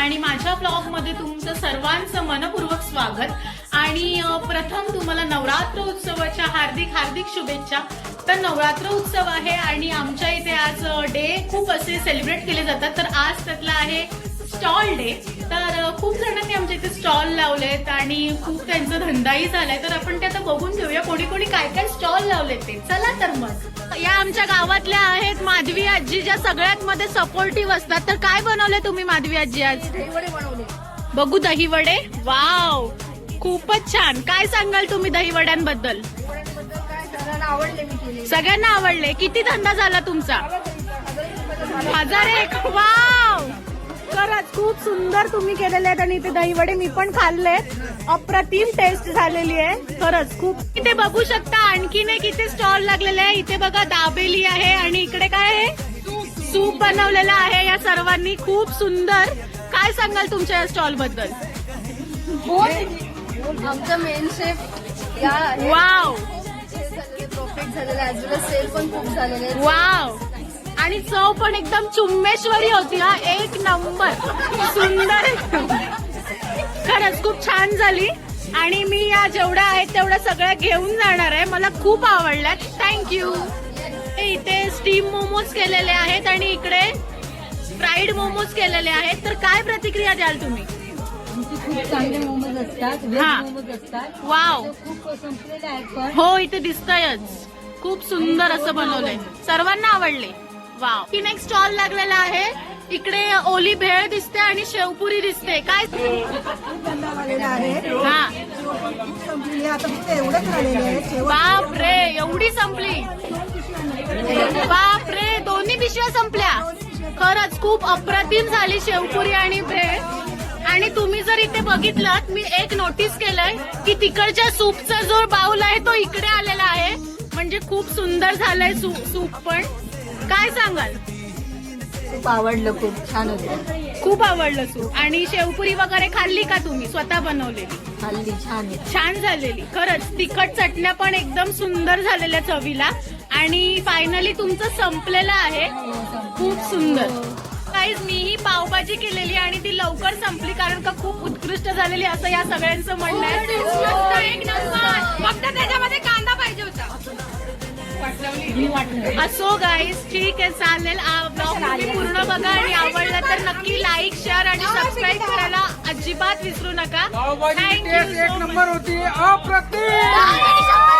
आणि माझ्या ब्लॉगमध्ये तुमचं सर्वांचं मनपूर्वक स्वागत. आणि प्रथम तुम्हाला नवरात्र उत्सवाच्या हार्दिक हार्दिक शुभेच्छा. तर नवरात्र उत्सव आहे आणि आमच्या इथे आज डे खूप असे सेलिब्रेट केले जातात. तर आज त्यातला आहे स्टॉल डे तर खूप जणांनी आमच्या इथे स्टॉल लावलेत आणि खूप त्यांचा धंदाही झालाय. तर आपण ते आता बघून घेऊया कोणी कोणी काय काय स्टॉल लावलेत ते. चला तर मग. या आमच्या गावातल्या आहेत माधवी आजी ज्या सगळ्यात मध्ये सपोर्टिव्ह असतात. तर काय बनवले तुम्ही माधवी आजी आज? बघू दही वडे वाव! खूपच छान. काय सांगाल तुम्ही दही वड्यांबद्दल सगळ्यांना आवडले किती धंदा झाला तुमचा? हजार एक. वाव! खरंच खूप सुंदर तुम्ही केलेले आहेत आणि इथे दहीवडे मी पण खाल्ले अप्रतिम टेस्ट झालेली आहे. खरंच खूप इथे बघू शकता आणखीन एक इथे स्टॉल लागलेले आहे. इथे बघा दाबेली आहे आणि इकडे काय आहे? सूप बनवलेलं आहे या सर्वांनी. खूप सुंदर. काय सांगाल तुमच्या या स्टॉलबद्दल? आमचा मेन शेफ या वाव प्रॉफिट झालेला सेल पण खूप झालेले. वाव आणि चव पण एकदम चुम्मेश्वरी होती हा एक नंबर. सुंदर. खरंच खूप छान झाली. आणि मी या जेवढ्या आहेत तेवढ्या सगळ्या घेऊन जाणार आहे. मला खूप आवडल्यात थँक्यू इथे स्टीम मोमोज केलेले आहेत आणि इकडे फ्राईड मोमोज केलेले आहेत. तर काय प्रतिक्रिया द्याल तुम्ही? खूप चांगले मोमोज असतात. व्हेज हा. मोमोज असतात. वाव खूप संपलेले आहेत पण हो इथे दिसतयच. खूप सुंदर असं बनवलंय. सर्वांना आवडले. वाव. की नेक्स्ट स्टॉल लागलेला आहे. इकडे ओली भेळ दिसते आणि शेवपुरी दिसते. काय? हा. बाप रे एवढी संपली. बाप रे दोन्ही पिशव्या संपल्या. खरंच खूप अप्रतिम झाली शेवपुरी आणि भेळ. आणि तुम्ही जर इथे बघितलं मी एक नोटीस केलंय की तिकडच्या सूपचा जो बाऊल आहे तो इकडे आलेला आहे. म्हणजे खूप सुंदर झालंय सूप पण. काय सांगाल? खूप आवडलं खूप छान होतं. खूप आवडलं सूप आणि शेवपुरी वगैरे खाल्ली का तुम्ही? स्वतः बनवलेली? हल्ली छान छान झालेली. खरंच तिखट चटण्या पण एकदम सुंदर झालेल्या चवीला. आणि फायनली तुमचं संपलेलं आहे. खूप सुंदर. काहीच मीही पावभाजी केलेली आणि ती लवकर संपली कारण का खूप उत्कृष्ट झालेली असं या सगळ्यांचं म्हणणं आहे. एक नंबर. फक्त त्याच्यामध्ये असो गाईस ठीक आहे चालेल. ब्लॉग पूर्ण बघा आणि आवडलं तर नक्की लाईक शेअर आणि सबस्क्राईब करायला अजिबात विसरू नका. एक. नंबर होती. अप्रतिम!